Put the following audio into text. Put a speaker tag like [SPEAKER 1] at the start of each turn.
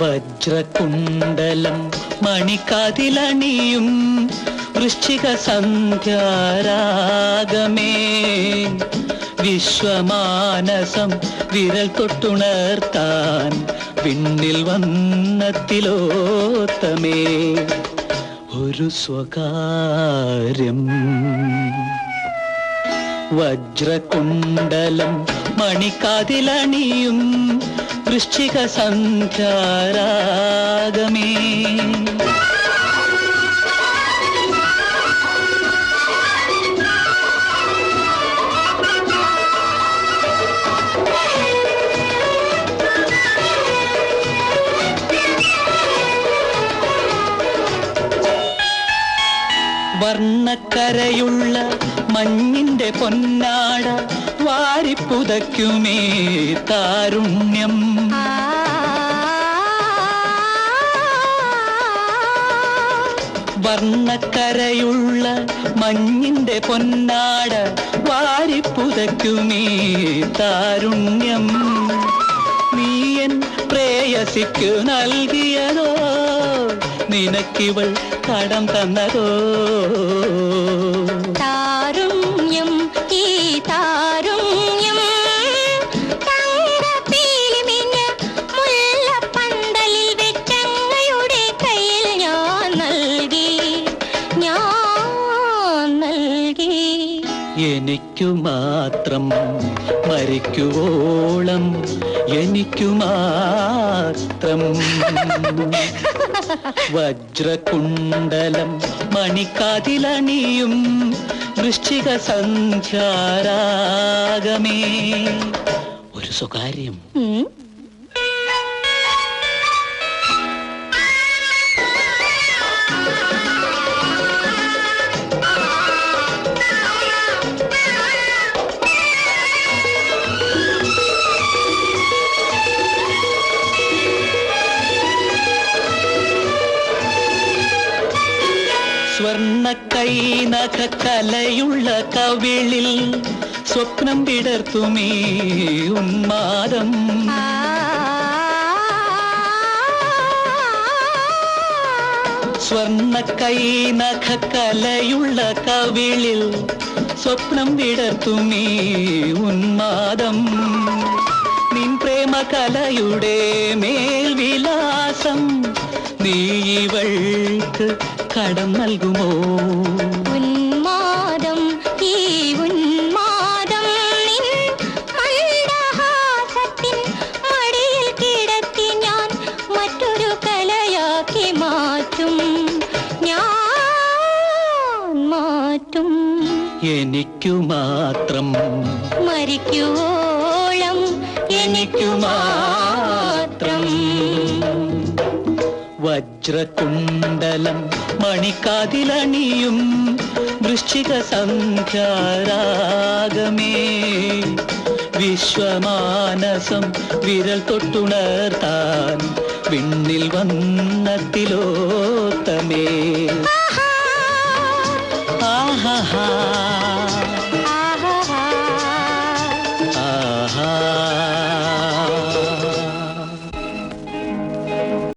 [SPEAKER 1] വജ്രകുണ്ടലം മണിക്കാതിലണിയും വൃശ്ചിക സന്ധ്യാരാഗമേ. വിശ്വമാനസം വിരൽ തൊട്ടുണർത്താൻ പിന്നിൽ വന്നത്തിലോത്തമേ. ഒരു സ്വകാര്യം വജ്രകുണ്ടലം മണിക്കാതിലണിയും വൃശ്ചിക സന്ധ്യാരാഗമേ വർണക്കരയുള്ള മഞ്ഞിന്റെ പൊന്നാട വാരിപ്പുതയ്ക്കുമേ താരുണ്യം. വർണക്കരയുള്ള മഞ്ഞിന്റെ പൊന്നാട വാരിപ്പുതയ്ക്കുമേ താരുണ്യം. നീയൻ പ്രേയസിക്കു നൽകിയതോ നിനക്കിവൾ കടം തന്നതോ?
[SPEAKER 2] താരുണ്യം ഈ താരുണ്യം മുല്ലപ്പന്തലിൽ വെച്ചങ്ങയുടെ കയ്യിൽ ഞാൻ ഞാൻ
[SPEAKER 1] എനിക്കു മാത്രം മരിക്കുവോളം എനിക്കു മാത്രം വജ്രകുണ്ടലം മണിക്കാതിലണിയും വൃശ്ചിക സഞ്ചാരാഗമേ ഒരു സ്വകാര്യം. സ്വർണ കൈനഖ കലയുള്ള കവിളിൽ സ്വപ്നം വിടർത്തുമേ ഉന്മാദം. സ്വർണ കൈനഖ കലയുള്ള കവിളിൽ സ്വപ്നം വിടർത്തുമേ ഉന്മാദം. നിൻ പ്രേമ കലയുടെ മേൽവിലാസം നീ ഇവൾക്ക് കടം നൽകുമോ?
[SPEAKER 2] ഉന്മാദം ഈ ഉന്മാദം മടിയിൽ കിടത്തി ഞാൻ മറ്റൊരു കലയാക്കി മാറ്റും. ഞാൻ മാറ്റും.
[SPEAKER 1] എനിക്കു മാത്രം.
[SPEAKER 2] മരിക്കുവോളം എനിക്കു മാത്രം.
[SPEAKER 1] വജ്രകുണ്ടലം മണിക്കാതിലണിയും വൃശ്ചിക സംഖ്യാരാഗമേ വിശ്വമാനസം വിരൽ തൊട്ടുണർത്താൻ വിണ്ണിൽ വന്ന തിലോത്തമേ
[SPEAKER 2] ആ